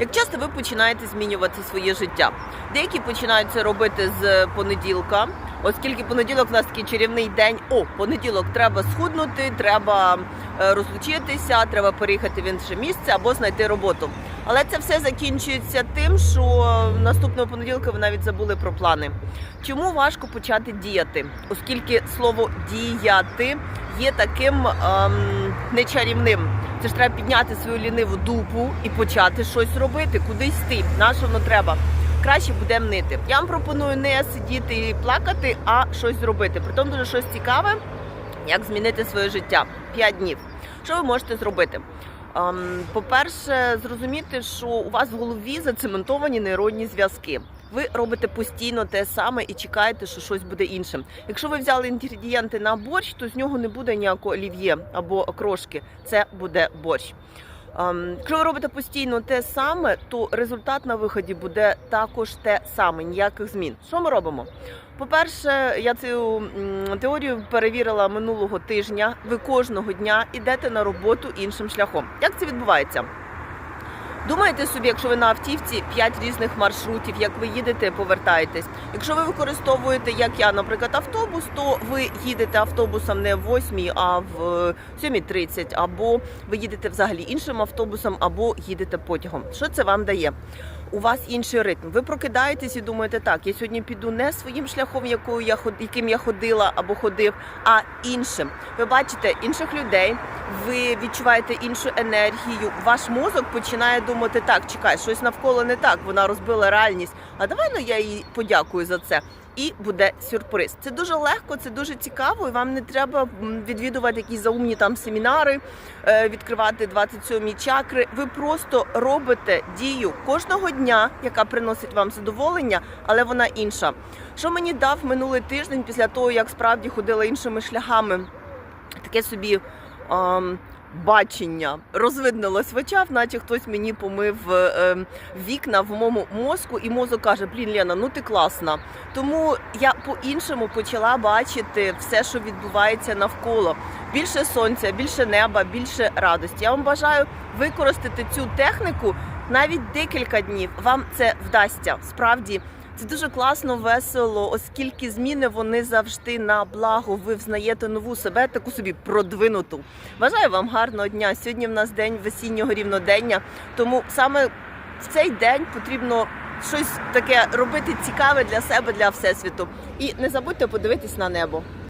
Як часто ви починаєте змінювати своє життя? Деякі починають це робити з понеділка, оскільки понеділок у нас такий чарівний день. О, понеділок треба схуднути, треба е, розлучитися, треба переїхати в інше місце або знайти роботу. Але це все закінчується тим, що наступного понеділка ви навіть забули про плани. Чому важко почати діяти? Оскільки слово діяти є таким ем, нечарівним. Це ж треба підняти свою ліниву дупу і почати щось робити, кудись йти. На що воно треба? Краще буде нити. Я вам пропоную не сидіти і плакати, а щось зробити. Притом дуже щось цікаве, як змінити своє життя. П'ять днів. Що ви можете зробити? Ем, По-перше, зрозуміти, що у вас в голові зацементовані нейронні зв'язки. Ви робите постійно те саме і чекаєте, що щось буде іншим. Якщо ви взяли інгредієнти на борщ, то з нього не буде ніякого олів'є або окрошки. Це буде борщ. Ем, Якщо ви робите постійно те саме, то результат на виході буде також те саме, ніяких змін. Що ми робимо? По-перше, я цю теорію перевірила минулого тижня. Ви кожного дня йдете на роботу іншим шляхом. Як це відбувається? Думаєте собі, якщо ви на автівці 5 різних маршрутів, як ви їдете, повертаєтесь. Якщо ви використовуєте, як я, наприклад, автобус, то ви їдете автобусом не в 8, а в 7.30, або ви їдете взагалі іншим автобусом, або їдете потягом. Що це вам дає? У вас інший ритм. Ви прокидаєтесь і думаєте, так, я сьогодні піду не своїм шляхом, яким я ходила або ходив, а іншим. Ви бачите інших людей, ви відчуваєте іншу енергію. Ваш мозок починає думати, так, чекай, щось навколо не так. Вона розбила реальність. А давай ну я їй подякую за це. І буде сюрприз. Це дуже легко, це дуже цікаво. І вам не треба відвідувати якісь заумні там семінари, е, відкривати 27 чакри. Ви просто робите дію кожного дня, яка приносить вам задоволення, але вона інша. Що мені дав минулий тиждень після того, як справді ходила іншими шляхами? Таке собі. Ем, Бачення розвиднилось в очах, наче хтось мені помив е, вікна в моєму мозку, і мозок каже: Блін, Лена, ну ти класна. Тому я по-іншому почала бачити все, що відбувається навколо. Більше сонця, більше неба, більше радості. Я вам бажаю використати цю техніку навіть декілька днів. Вам це вдасться. Справді це дуже класно, весело, оскільки зміни вони завжди на благо. Ви взнаєте нову себе, таку собі продвинуту. Бажаю вам гарного дня. Сьогодні в нас день весіннього рівнодення. Тому саме в цей день потрібно щось таке робити цікаве для себе, для всесвіту. І не забудьте подивитись на небо.